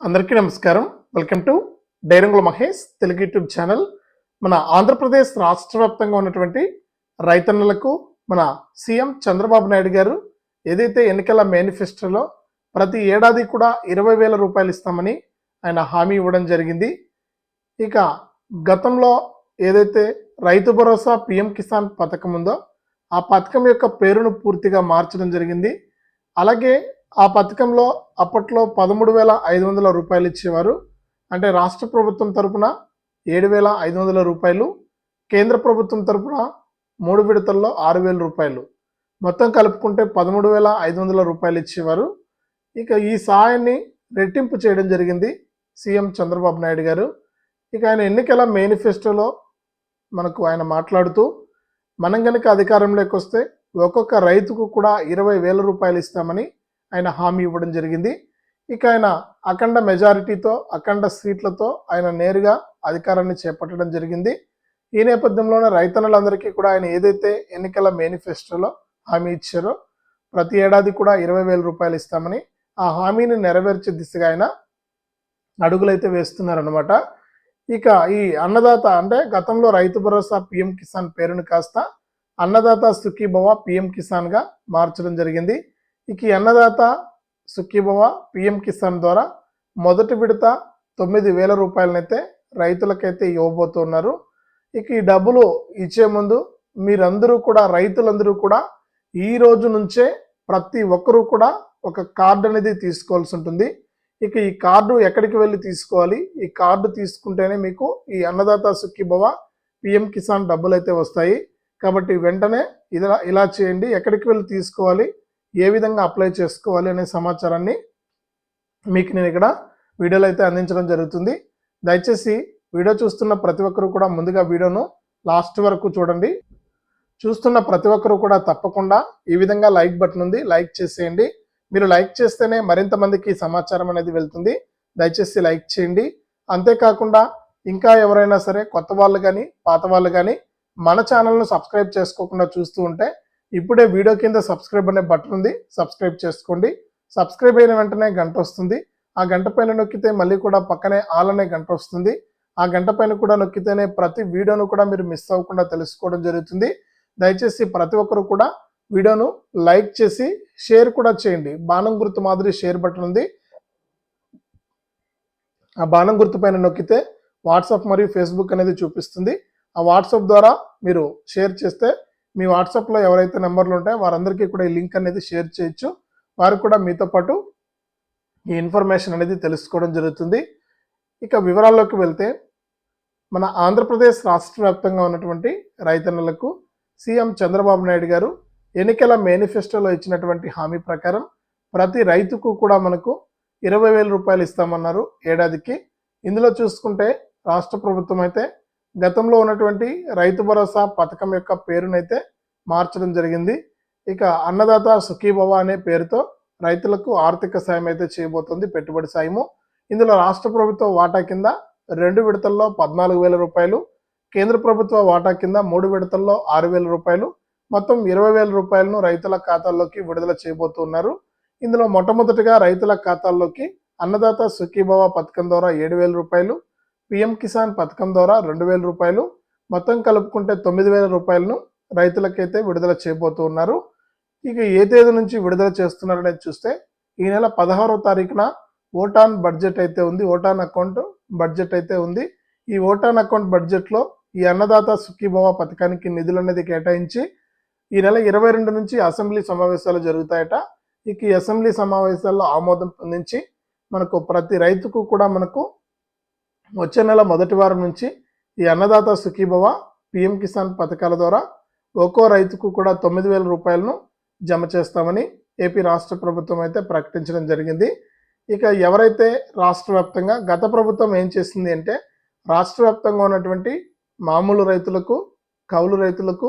అందరికీ నమస్కారం. Welcome to Dairangula Mahesh Telugu YouTube channel. మన ఆంధ్రప్రదేశ్ రాష్ట్ర వ్యాప్తంగా ఉన్నటువంటి రైతన్నలకు మన సీఎం చంద్రబాబు నాయుడు గారు ఏదైతే ఎన్నికల మేనిఫెస్టోలో ప్రతి ఏడాది కూడా ఇరవై వేల రూపాయలు ఇస్తామని ఆయన హామీ ఇవ్వడం జరిగింది. ఇక గతంలో ఏదైతే రైతు భరోసా పిఎం కిసాన్ పథకం ఉందో ఆ పథకం యొక్క పేరును పూర్తిగా మార్చడం జరిగింది. అలాగే ఆ పథకంలో అప్పట్లో పదమూడు వేల ఐదు వందల రూపాయలు ఇచ్చేవారు. అంటే రాష్ట్ర ప్రభుత్వం తరపున ఏడు వేల ఐదు వందల రూపాయలు కేంద్ర ప్రభుత్వం తరపున మూడు విడతల్లో ఆరు వేల రూపాయలు. మొత్తం కలుపుకుంటే పదమూడు వేల ఐదు వందల రూపాయలు ఇచ్చేవారు. ఇక ఈ సహాయాన్ని రెట్టింపు చేయడం జరిగింది సీఎం చంద్రబాబు నాయుడు గారు. ఇక ఆయన ఎన్నికల మేనిఫెస్టోలో మనకు ఆయన మాట్లాడుతూ మనం కనుక అధికారంలోకి వస్తే ఒక్కొక్క రైతుకు కూడా ఇరవై వేల రూపాయలు ఇస్తామని ఆయన హామీ ఇవ్వడం జరిగింది. ఇక ఆయన అఖండ మెజారిటీతో అఖండ సీట్లతో ఆయన నేరుగా అధికారాన్ని చేపట్టడం జరిగింది. ఈ నేపథ్యంలోనే రైతన్నలందరికీ కూడా ఆయన ఏదైతే ఎన్నికల మేనిఫెస్టోలో హామీ ఇచ్చారో ప్రతి ఏడాది కూడా ఇరవై వేల రూపాయలు ఇస్తామని ఆ హామీని నెరవేర్చే దిశగా ఆయన అడుగులైతే వేస్తున్నారనమాట ఇక ఈ అన్నదాత అంటే గతంలో రైతు భరోసా పిఎం కిసాన్ పేరును కాస్త అన్నదాత సుఖీభవ పిఎం కిసాన్గా మార్చడం జరిగింది. ఇక ఈ అన్నదాత సుఖీభవ పిఎం కిసాన్ ద్వారా మొదటి విడత తొమ్మిది వేల రూపాయలనైతే రైతులకైతే ఇవ్వబోతున్నారు. ఇక ఈ డబ్బులు ఇచ్చే ముందు మీరందరూ కూడా రైతులందరూ కూడా ఈ రోజు నుంచే ప్రతి ఒక్కరూ కూడా ఒక కార్డు అనేది తీసుకోవాల్సి ఉంటుంది. ఇక ఈ కార్డు ఎక్కడికి వెళ్ళి తీసుకోవాలి? ఈ కార్డు తీసుకుంటేనే మీకు ఈ అన్నదాత సుఖీభవ పిఎం కిసాన్ డబ్బులు అయితే వస్తాయి. కాబట్టి వెంటనే ఇలా ఇలా చేయండి. ఎక్కడికి వెళ్ళి తీసుకోవాలి? ఏ విధంగా అప్లై చేసుకోవాలి అనే సమాచారాన్ని మీకు నేను ఇక్కడ వీడియోలో అయితే అందించడం జరుగుతుంది. దయచేసి వీడియో చూస్తున్న ప్రతి ఒక్కరు కూడా ముందుగా వీడియోను లాస్ట్ వరకు చూడండి. చూస్తున్న ప్రతి ఒక్కరు కూడా తప్పకుండా ఈ విధంగా లైక్ బటన్ ఉంది లైక్ చేసేయండి. మీరు లైక్ చేస్తేనే మరింత మందికి సమాచారం అనేది వెళ్తుంది. దయచేసి లైక్ చేయండి. అంతేకాకుండా ఇంకా ఎవరైనా సరే కొత్త వాళ్ళు కానీ పాత వాళ్ళు కానీ మన ఛానల్ను సబ్స్క్రైబ్ చేసుకోకుండా చూస్తూ ఉంటే ఇప్పుడే వీడియో కింద సబ్స్క్రైబ్ అనే బటన్ ఉంది. సబ్స్క్రైబ్ చేసుకోండి. సబ్స్క్రైబ్ అయిన వెంటనే గంట వస్తుంది. ఆ గంట పైన నొక్కితే మళ్ళీ కూడా పక్కనే ఆల్ అనే గంట వస్తుంది. ఆ గంట పైన కూడా నొక్కితేనే ప్రతి వీడియోను కూడా మీరు మిస్ అవ్వకుండా తెలుసుకోవడం జరుగుతుంది. దయచేసి ప్రతి ఒక్కరు కూడా వీడియోను లైక్ చేసి షేర్ కూడా చేయండి. బాణం గుర్తు మాదిరి షేర్ బటన్ ఉంది. ఆ బాణం గుర్తు పైన నొక్కితే వాట్సాప్ మరియు ఫేస్బుక్ అనేది చూపిస్తుంది. ఆ వాట్సాప్ ద్వారా మీరు షేర్ చేస్తే మీ వాట్సాప్లో ఎవరైతే నెంబర్లు ఉంటాయో వారందరికీ కూడా ఈ లింక్ అనేది షేర్ చేయొచ్చు. వారు కూడా మీతో పాటు ఈ ఇన్ఫర్మేషన్ అనేది తెలుసుకోవడం జరుగుతుంది. ఇక వివరాల్లోకి వెళ్తే మన ఆంధ్రప్రదేశ్ రాష్ట్ర వ్యాప్తంగా ఉన్నటువంటి రైతన్నలకు సీఎం చంద్రబాబు నాయుడు గారు ఎన్నికల మేనిఫెస్టోలో ఇచ్చినటువంటి హామీ ప్రకారం ప్రతి రైతుకు కూడా మనకు ఇరవై వేల రూపాయలు ఇస్తామన్నారు ఏడాదికి. ఇందులో చూసుకుంటే రాష్ట్ర ప్రభుత్వం అయితే గతంలో ఉన్నటువంటి రైతు భరోసా పథకం యొక్క పేరునైతే మార్చడం జరిగింది. ఇక అన్నదాత సుఖీభవ అనే పేరుతో రైతులకు ఆర్థిక సాయం అయితే చేయబోతుంది పెట్టుబడి సాయము. ఇందులో రాష్ట్ర ప్రభుత్వ వాటా కింద రెండు విడతల్లో పద్నాలుగు వేల రూపాయలు కేంద్ర ప్రభుత్వ వాటా కింద మూడు విడతల్లో ఆరు వేల రూపాయలు మొత్తం ఇరవై వేల రూపాయలను రైతుల ఖాతాల్లోకి విడుదల చేయబోతున్నారు. ఇందులో మొట్టమొదటిగా రైతుల ఖాతాల్లోకి అన్నదాత సుఖీభవ పథకం ద్వారా ఏడు వేల రూపాయలు పిఎం కిసాన్ పథకం ద్వారా రెండు వేల రూపాయలు మొత్తం కలుపుకుంటే తొమ్మిది వేల రూపాయలను రైతులకైతే విడుదల చేయబోతూ ఉన్నారు. ఇక ఏ తేదీ నుంచి విడుదల చేస్తున్నారనేది చూస్తే ఈ నెల పదహారో తారీఖున ఓటాన్ బడ్జెట్ అయితే ఉంది ఓటాన్ అకౌంట్ బడ్జెట్ అయితే ఉంది. ఈ ఓటాన్ అకౌంట్ బడ్జెట్లో ఈ అన్నదాత సుఖీభవ పథకానికి నిధులు అనేది కేటాయించి ఈ నెల ఇరవై రెండు నుంచి అసెంబ్లీ సమావేశాలు జరుగుతాయట. ఇక ఈ అసెంబ్లీ సమావేశాల్లో ఆమోదం పొందించి మనకు ప్రతి రైతుకు కూడా మనకు వచ్చే నెల మొదటి వారం నుంచి ఈ అన్నదాత సుఖీభవ పిఎం కిసాన్ పథకాల ద్వారా ఒక్కో రైతుకు కూడా తొమ్మిది వేల రూపాయలను జమ చేస్తామని ఏపీ రాష్ట్ర ప్రభుత్వం అయితే ప్రకటించడం జరిగింది. ఇక ఎవరైతే రాష్ట్ర వ్యాప్తంగా గత ప్రభుత్వం ఏం చేసింది అంటే రాష్ట్ర వ్యాప్తంగా ఉన్నటువంటి మామూలు రైతులకు కౌలు రైతులకు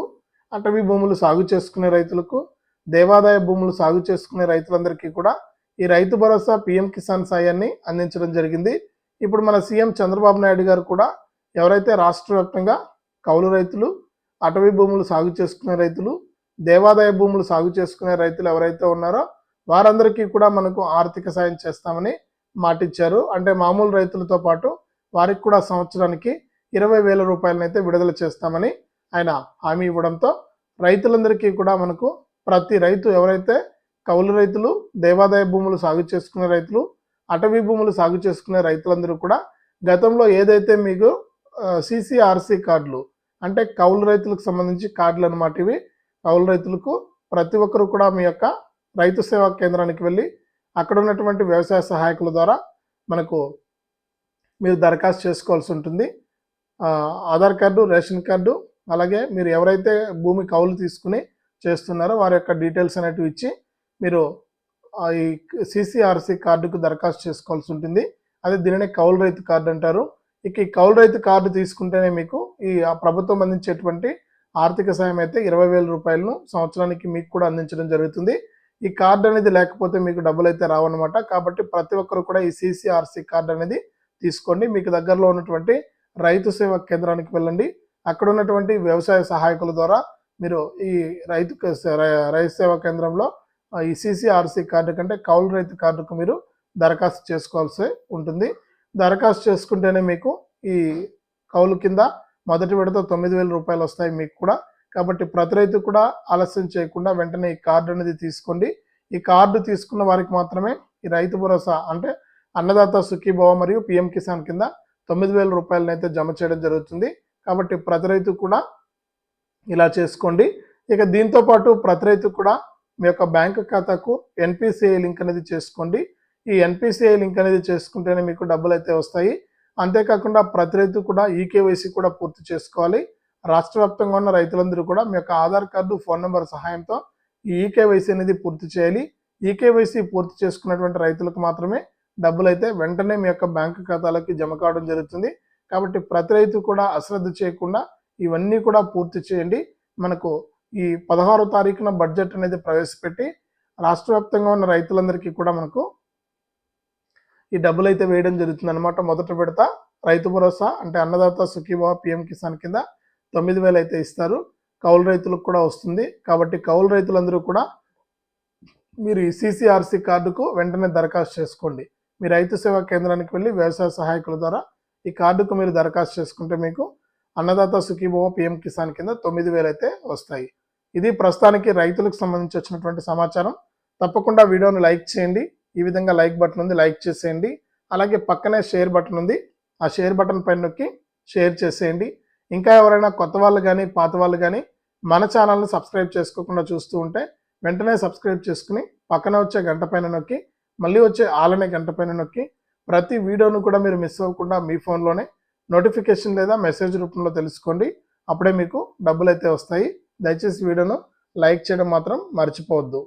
అటవీ భూములు సాగు చేసుకునే రైతులకు దేవాదాయ భూములు సాగు చేసుకునే రైతులందరికీ కూడా ఈ రైతు భరోసా పిఎం కిసాన్ సాయాన్ని అందించడం జరిగింది. ఇప్పుడు మన సీఎం చంద్రబాబు నాయుడు గారు కూడా ఎవరైతే రాష్ట్ర వ్యాప్తంగా కౌలు రైతులు అటవీ భూములు సాగు చేసుకునే రైతులు దేవాదాయ భూములు సాగు చేసుకునే రైతులు ఎవరైతే ఉన్నారో వారందరికీ కూడా మనకు ఆర్థిక సాయం చేస్తామని మాటిచ్చారు. అంటే మామూలు రైతులతో పాటు వారికి కూడా సంవత్సరానికి ఇరవై వేల రూపాయలనైతే విడుదల చేస్తామని ఆయన హామీ ఇవ్వడంతో రైతులందరికీ కూడా మనకు ప్రతి రైతు ఎవరైతే కౌలు రైతులు దేవాదాయ భూములు సాగు చేసుకునే రైతులు అటవీ భూములు సాగు చేసుకునే రైతులందరూ కూడా గతంలో ఏదైతే మీకు సిసిఆర్సి కార్డులు అంటే కౌలు రైతులకు సంబంధించి కార్డులు అనమాట ఇవి కౌలు రైతులకు ప్రతి ఒక్కరు కూడా మీ యొక్క రైతు సేవా కేంద్రానికి వెళ్ళి అక్కడ ఉన్నటువంటి వ్యవసాయ సహాయకుల ద్వారా మనకు మీరు దరఖాస్తు చేసుకోవాల్సి ఉంటుంది. ఆధార్ కార్డు రేషన్ కార్డు అలాగే మీరు ఎవరైతే భూమి కౌలు తీసుకుని చేస్తున్నారో వారి యొక్క డీటెయిల్స్ అనేటివి ఇచ్చి మీరు ఈ సిసిఆర్సి కార్డుకు దరఖాస్తు చేసుకోవాల్సి ఉంటుంది. అదే దీనినే కౌలు రైతు కార్డు అంటారు. ఇక ఈ కౌలు రైతు కార్డు తీసుకుంటేనే మీకు ఈ ప్రభుత్వం అందించేటువంటి ఆర్థిక సాయం అయితే ఇరవై వేల రూపాయలను సంవత్సరానికి మీకు కూడా అందించడం జరుగుతుంది. ఈ కార్డు అనేది లేకపోతే మీకు డబ్బులు అయితే రావన్నమాట. కాబట్టి ప్రతి ఒక్కరు కూడా ఈ సిసిఆర్సి కార్డు అనేది తీసుకోండి. మీకు దగ్గరలో ఉన్నటువంటి రైతు సేవా కేంద్రానికి వెళ్ళండి. అక్కడ ఉన్నటువంటి వ్యవసాయ సహాయకుల ద్వారా మీరు ఈ రైతు రైతు సేవా కేంద్రంలో ఈ సిసిఆర్సి కార్డు కంటే కౌలు రైతు కార్డుకు మీరు దరఖాస్తు చేసుకోవాల్సి ఉంటుంది. దరఖాస్తు చేసుకుంటేనే మీకు ఈ కౌలు కింద మొదటి విడత తొమ్మిది వేల రూపాయలు వస్తాయి మీకు కూడా. కాబట్టి ప్రతి రైతు కూడా ఆలస్యం చేయకుండా వెంటనే ఈ కార్డు అనేది తీసుకోండి. ఈ కార్డు తీసుకున్న వారికి మాత్రమే ఈ రైతు భరోసా అంటే అన్నదాత సుఖీభవ మరియు పిఎం కిసాన్ కింద తొమ్మిది వేల రూపాయలను అయితే జమ చేయడం జరుగుతుంది. కాబట్టి ప్రతి రైతు కూడా ఇలా చేసుకోండి. ఇక దీంతో పాటు ప్రతి రైతు కూడా మీ యొక్క బ్యాంక్ ఖాతాకు ఎన్పిసిఐ లింక్ అనేది చేసుకోండి. ఈ ఎన్పిసిఐ లింక్ అనేది చేసుకుంటేనే మీకు డబ్బులు అయితే వస్తాయి. అంతేకాకుండా ప్రతి రైతు కూడా ఈకేవైసీ కూడా పూర్తి చేసుకోవాలి. రాష్ట్ర వ్యాప్తంగా ఉన్న రైతులందరూ కూడా మీ యొక్క ఆధార్ కార్డు ఫోన్ నెంబర్ సహాయంతో ఈ ఈకేవైసీ అనేది పూర్తి చేయాలి. ఈకేవైసీ పూర్తి చేసుకున్నటువంటి రైతులకు మాత్రమే డబ్బులు అయితే వెంటనే మీ యొక్క బ్యాంకు ఖాతాలకి జమ కావడం జరుగుతుంది. కాబట్టి ప్రతి రైతు కూడా అశ్రద్ధ చేయకుండా ఇవన్నీ కూడా పూర్తి చేయండి. మనకు ఈ పదహారో తారీఖున బడ్జెట్ అనేది ప్రవేశపెట్టి రాష్ట్ర వ్యాప్తంగా ఉన్న రైతులందరికీ కూడా మనకు ఈ డబ్బులు అయితే వేయడం జరుగుతుంది అనమాట మొదట విడత రైతు భరోసా అంటే అన్నదాత సుఖీభావ పిఎం కిసాన్ కింద తొమ్మిది వేలు అయితే ఇస్తారు. కౌలు రైతులకు కూడా వస్తుంది. కాబట్టి కౌలు రైతులందరూ కూడా మీరు ఈ సిసిఆర్సి కార్డుకు వెంటనే దరఖాస్తు చేసుకోండి. మీ రైతు సేవా కేంద్రానికి వెళ్ళి వ్యవసాయ సహాయకుల ద్వారా ఈ కార్డుకు మీరు దరఖాస్తు చేసుకుంటే మీకు అన్నదాత సుఖీభవ పిఎం కిసాన్ కింద తొమ్మిది వేలు అయితే వస్తాయి. ఇది ప్రస్తుతానికి రైతులకు సంబంధించి వచ్చినటువంటి సమాచారం. తప్పకుండా వీడియోను లైక్ చేయండి. ఈ విధంగా లైక్ బటన్ ఉంది లైక్ చేసేయండి. అలాగే పక్కనే షేర్ బటన్ ఉంది. ఆ షేర్ బటన్ పైన నొక్కి షేర్ చేసేయండి. ఇంకా ఎవరైనా కొత్త వాళ్ళు కానీ పాత వాళ్ళు కానీ మన ఛానల్ని సబ్స్క్రైబ్ చేసుకోకుండా చూస్తూ ఉంటే వెంటనే సబ్స్క్రైబ్ చేసుకుని పక్కన వచ్చే గంట పైన నొక్కి మళ్ళీ వచ్చే ఆలనే గంట పైన నొక్కి ప్రతి వీడియోను కూడా మీరు మిస్ అవ్వకుండా మీ ఫోన్లోనే నోటిఫికేషన్ లేదా మెసేజ్ రూపంలో తెలుసుకోండి. అప్పుడే మీకు డబ్బులు అయితే వస్తాయి. దయచేసి వీడియోను లైక్ చేయడం మాత్రం మర్చిపోవద్దు.